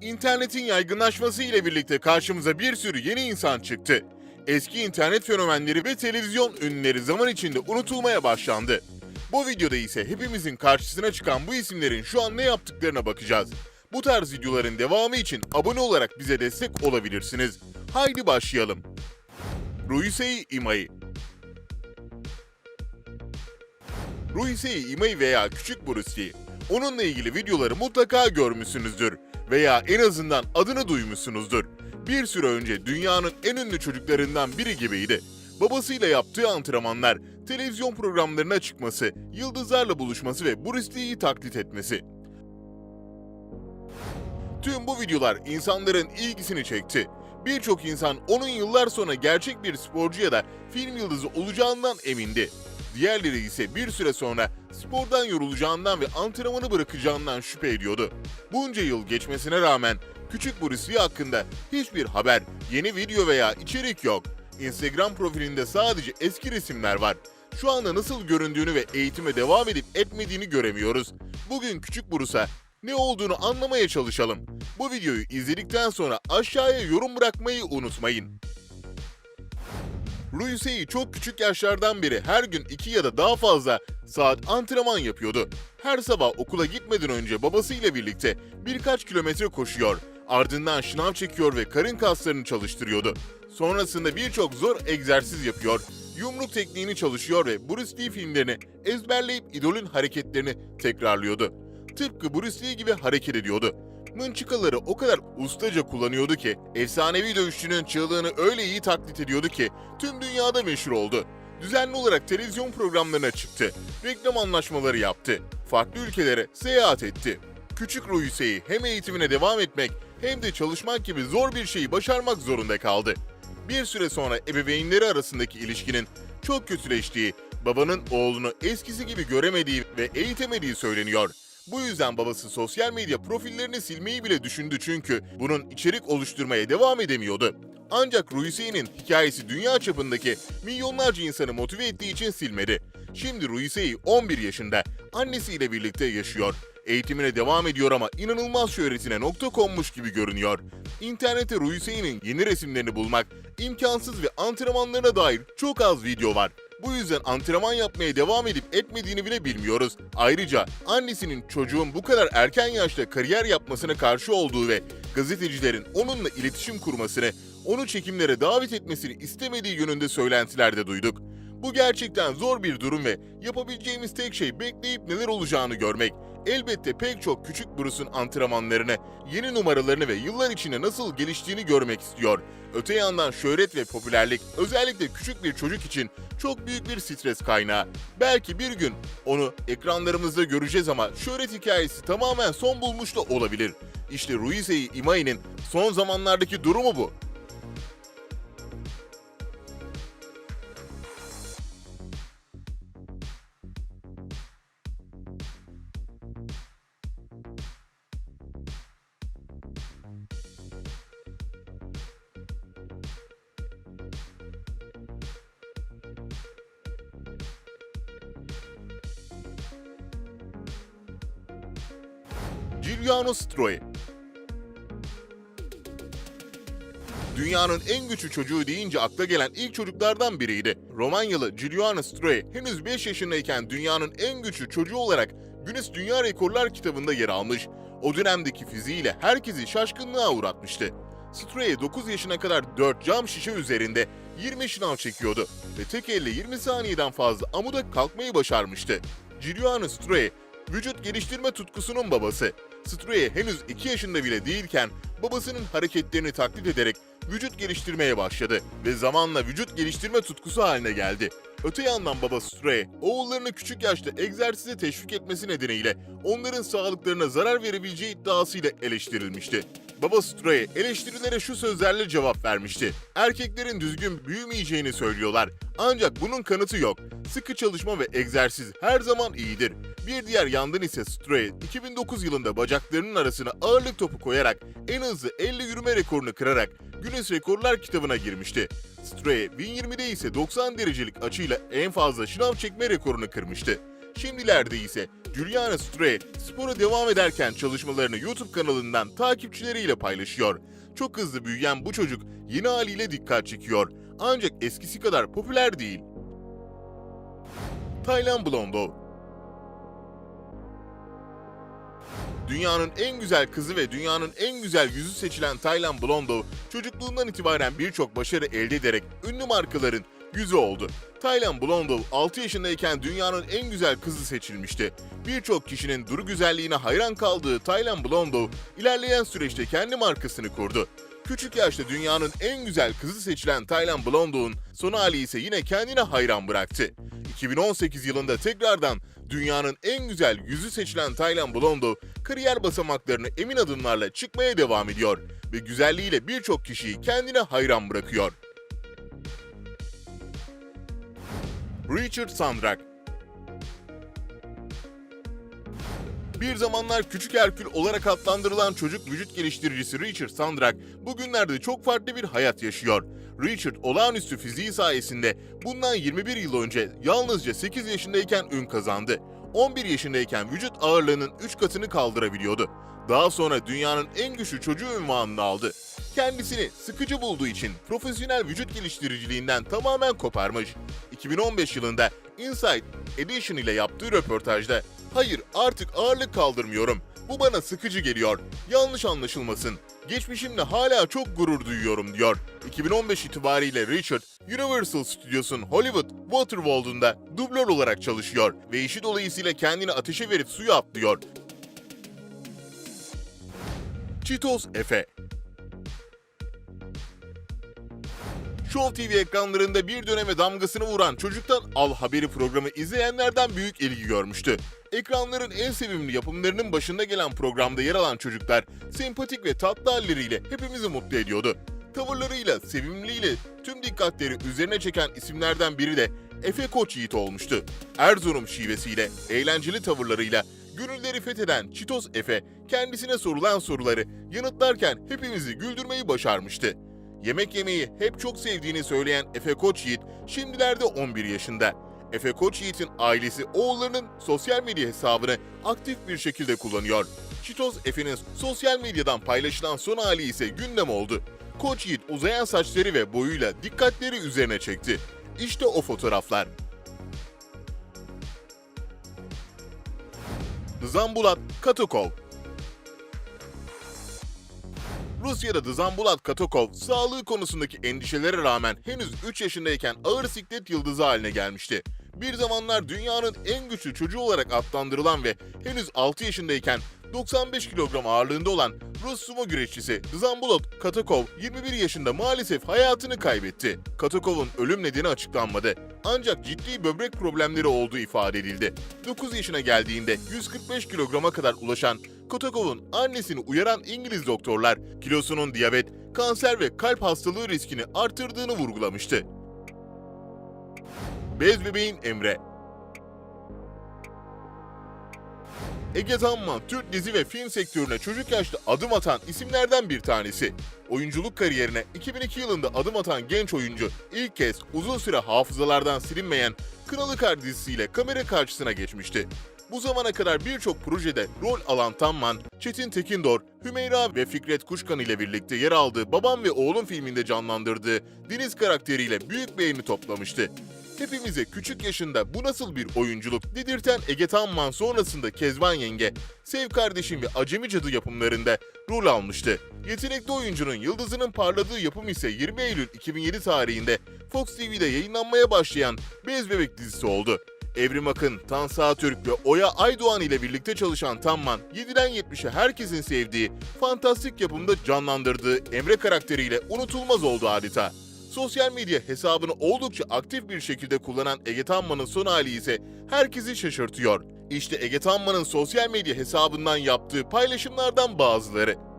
İnternetin yaygınlaşması ile birlikte karşımıza bir sürü yeni insan çıktı. Eski internet fenomenleri ve televizyon ünlüleri zaman içinde unutulmaya başlandı. Bu videoda ise hepimizin karşısına çıkan bu isimlerin şu an ne yaptıklarına bakacağız. Bu tarz videoların devamı için abone olarak bize destek olabilirsiniz. Haydi başlayalım. Ruisei Imai Ruisei Imai veya Küçük Bruce Lee. Onunla ilgili videoları mutlaka görmüşsünüzdür veya en azından adını duymuşsunuzdur. Bir süre önce dünyanın en ünlü çocuklarından biri gibiydi. Babasıyla yaptığı antrenmanlar, televizyon programlarına çıkması, yıldızlarla buluşması ve Bruce Lee'yi taklit etmesi. Tüm bu videolar insanların ilgisini çekti. Birçok insan onun yıllar sonra gerçek bir sporcu ya da film yıldızı olacağından emindi. Diğerleri ise bir süre sonra spordan yorulacağından ve antrenmanı bırakacağından şüphe ediyordu. Bunca yıl geçmesine rağmen küçük Bruce Lee hakkında hiçbir haber, yeni video veya içerik yok. Instagram profilinde sadece eski resimler var. Şu anda nasıl göründüğünü ve eğitime devam edip etmediğini göremiyoruz. Bugün küçük Bruce'a ne olduğunu anlamaya çalışalım. Bu videoyu izledikten sonra aşağıya yorum bırakmayı unutmayın. Ruisei çok küçük yaşlardan beri her gün iki ya da daha fazla saat antrenman yapıyordu. Her sabah okula gitmeden önce babasıyla birlikte birkaç kilometre koşuyor. Ardından şınav çekiyor ve karın kaslarını çalıştırıyordu. Sonrasında birçok zor egzersiz yapıyor, yumruk tekniğini çalışıyor ve Bruce Lee filmlerini ezberleyip idolün hareketlerini tekrarlıyordu. Tıpkı Bruce Lee gibi hareket ediyordu. Mınçıkaları o kadar ustaca kullanıyordu ki, efsanevi dövüşçünün çığlığını öyle iyi taklit ediyordu ki tüm dünyada meşhur oldu. Düzenli olarak televizyon programlarına çıktı, reklam anlaşmaları yaptı, farklı ülkelere seyahat etti. Küçük Ruise'yi hem eğitimine devam etmek hem de çalışmak gibi zor bir şeyi başarmak zorunda kaldı. Bir süre sonra ebeveynleri arasındaki ilişkinin çok kötüleştiği, babanın oğlunu eskisi gibi göremediği ve eğitemediği söyleniyor. Bu yüzden babası sosyal medya profillerini silmeyi bile düşündü çünkü bunun içerik oluşturmaya devam edemiyordu. Ancak Ruisei'nin hikayesi dünya çapındaki milyonlarca insanı motive ettiği için silmedi. Şimdi Ruisei 11 yaşında, annesiyle birlikte yaşıyor. Eğitimine devam ediyor ama inanılmaz şöhretine nokta konmuş gibi görünüyor. İnternette Ruisei'nin yeni resimlerini bulmak imkansız ve antrenmanlarına dair çok az video var. Bu yüzden antrenman yapmaya devam edip etmediğini bile bilmiyoruz. Ayrıca annesinin çocuğun bu kadar erken yaşta kariyer yapmasına karşı olduğu ve gazetecilerin onunla iletişim kurmasını, onu çekimlere davet etmesini istemediği yönünde söylentiler de duyduk. Bu gerçekten zor bir durum ve yapabileceğimiz tek şey bekleyip neler olacağını görmek. Elbette pek çok küçük Bruce'un antrenmanlarını, yeni numaralarını ve yıllar içinde nasıl geliştiğini görmek istiyor. Öte yandan şöhret ve popülerlik özellikle küçük bir çocuk için çok büyük bir stres kaynağı. Belki bir gün onu ekranlarımızda göreceğiz ama şöhret hikayesi tamamen son bulmuş da olabilir. İşte Ruisei Imai'nin son zamanlardaki durumu bu. Giuliano Stroi Dünyanın en güçlü çocuğu deyince akla gelen ilk çocuklardan biriydi. Romanyalı Giuliano Stroi henüz 5 yaşındayken dünyanın en güçlü çocuğu olarak Guinness Dünya Rekorlar kitabında yer almış. O dönemdeki fiziğiyle herkesi şaşkınlığa uğratmıştı. Stroi 9 yaşına kadar 4 cam şişe üzerinde 20 şınav çekiyordu ve tek elle 20 saniyeden fazla amuda kalkmayı başarmıştı. Giuliano Stroi vücut geliştirme tutkusunun babası. Strue henüz 2 yaşında bile değilken babasının hareketlerini taklit ederek vücut geliştirmeye başladı ve zamanla vücut geliştirme tutkusu haline geldi. Öte yandan baba Strue, oğullarını küçük yaşta egzersize teşvik etmesi nedeniyle onların sağlıklarına zarar verebileceği iddiasıyla eleştirilmişti. Baba Strue eleştirilere şu sözlerle cevap vermişti. Erkeklerin düzgün büyümeyeceğini söylüyorlar. Ancak bunun kanıtı yok. Sıkı çalışma ve egzersiz her zaman iyidir. Bir diğer yandan ise Strue 2009 yılında bacaklarının arasına ağırlık topu koyarak en hızlı 50 yürüme rekorunu kırarak Guinness Rekorlar kitabına girmişti. Strue 1020'de ise 90 derecelik açıyla en fazla şınav çekme rekorunu kırmıştı. Şimdilerde ise Juliana Stray spora devam ederken çalışmalarını YouTube kanalından takipçileriyle paylaşıyor. Çok hızlı büyüyen bu çocuk yeni haliyle dikkat çekiyor. Ancak eskisi kadar popüler değil. Taylan Blondo Dünyanın en güzel kızı ve dünyanın en güzel yüzü seçilen Taylan Blondo, çocukluğundan itibaren birçok başarı elde ederek ünlü markaların yüzü oldu. Taylan Blondo 6 yaşındayken dünyanın en güzel kızı seçilmişti. Birçok kişinin duru güzelliğine hayran kaldığı Taylan Blondo, ilerleyen süreçte kendi markasını kurdu. Küçük yaşta dünyanın en güzel kızı seçilen Taylan Blondo'nun son hali ise yine kendine hayran bıraktı. 2018 yılında tekrardan dünyanın en güzel yüzü seçilen Taylan Blondo, kariyer basamaklarını emin adımlarla çıkmaya devam ediyor ve güzelliğiyle birçok kişiyi kendine hayran bırakıyor. Richard Sandrak Bir zamanlar Küçük Herkül olarak adlandırılan çocuk vücut geliştiricisi Richard Sandrak bugünlerde çok farklı bir hayat yaşıyor. Richard olağanüstü fiziği sayesinde bundan 21 yıl önce yalnızca 8 yaşındayken ün kazandı. 11 yaşındayken vücut ağırlığının 3 katını kaldırabiliyordu. Daha sonra dünyanın en güçlü çocuğu ünvanını aldı. Kendisini sıkıcı bulduğu için profesyonel vücut geliştiriciliğinden tamamen koparmış. 2015 yılında Inside Edition ile yaptığı röportajda "Hayır, artık ağırlık kaldırmıyorum. Bu bana sıkıcı geliyor. Yanlış anlaşılmasın. Geçmişimle hala çok gurur duyuyorum." diyor. 2015 itibariyle Richard, Universal Studios'un Hollywood Waterworld'unda dublör olarak çalışıyor ve işi dolayısıyla kendini ateşe verip suya atlıyor. Cheetos Efe Show TV ekranlarında bir döneme damgasını vuran Çocuktan Al Haberi programı izleyenlerden büyük ilgi görmüştü. Ekranların en sevimli yapımlarının başında gelen programda yer alan çocuklar sempatik ve tatlı halleriyle hepimizi mutlu ediyordu. Tavırlarıyla, sevimliliğiyle tüm dikkatleri üzerine çeken isimlerden biri de Efe Koç Yiğit olmuştu. Erzurum şivesiyle, eğlenceli tavırlarıyla gönülleri fetheden Çitos Efe kendisine sorulan soruları yanıtlarken hepimizi güldürmeyi başarmıştı. Yemek yemeyi hep çok sevdiğini söyleyen Efe Koç Yiğit şimdilerde 11 yaşında. Efe Koç Yiğit'in ailesi oğullarının sosyal medya hesabını aktif bir şekilde kullanıyor. Çitos Efe'nin sosyal medyadan paylaşılan son hali ise gündem oldu. Koç Yiğit uzayan saçları ve boyuyla dikkatleri üzerine çekti. İşte o fotoğraflar. Zambulat Katakov Rusya'da Dzambulat Katakov sağlığı konusundaki endişelere rağmen henüz 3 yaşındayken ağır siklet yıldızı haline gelmişti. Bir zamanlar dünyanın en güçlü çocuğu olarak adlandırılan ve henüz 6 yaşındayken 95 kilogram ağırlığında olan Rus sumo güreşçisi Dzambulat Katakov 21 yaşında maalesef hayatını kaybetti. Katakov'un ölüm nedeni açıklanmadı. Ancak ciddi böbrek problemleri olduğu ifade edildi. 9 yaşına geldiğinde 145 kilograma kadar ulaşan Kotakov'un annesini uyaran İngiliz doktorlar kilosunun diyabet, kanser ve kalp hastalığı riskini artırdığını vurgulamıştı. Bez bebeğin Emre Ege Tanman, Türk dizi ve film sektörüne çocuk yaşta adım atan isimlerden bir tanesi. Oyunculuk kariyerine 2002 yılında adım atan genç oyuncu ilk kez uzun süre hafızalardan silinmeyen Kınalı Kar dizisiyle kamera karşısına geçmişti. Bu zamana kadar birçok projede rol alan Tamman, Çetin Tekindor, Hümeyra ve Fikret Kuşkan ile birlikte yer aldığı Babam ve Oğlum filminde canlandırdığı Deniz karakteriyle büyük beğeni toplamıştı. Hepimize küçük yaşında bu nasıl bir oyunculuk dedirten Ege Tamman sonrasında Kezban Yenge, Sev Kardeşim ve Acemi Cadı yapımlarında rol almıştı. Yetenekli oyuncunun yıldızının parladığı yapım ise 20 Eylül 2007 tarihinde Fox TV'de yayınlanmaya başlayan Bez Bebek dizisi oldu. Evrim Akın, Tan Sağtürk ve Oya Aydoğan ile birlikte çalışan Tamman, 7'den 70'e herkesin sevdiği, fantastik yapımda canlandırdığı Emre karakteriyle unutulmaz oldu adeta. Sosyal medya hesabını oldukça aktif bir şekilde kullanan Ege Tamman'ın son hali ise herkesi şaşırtıyor. İşte Ege Tamman'ın sosyal medya hesabından yaptığı paylaşımlardan bazıları.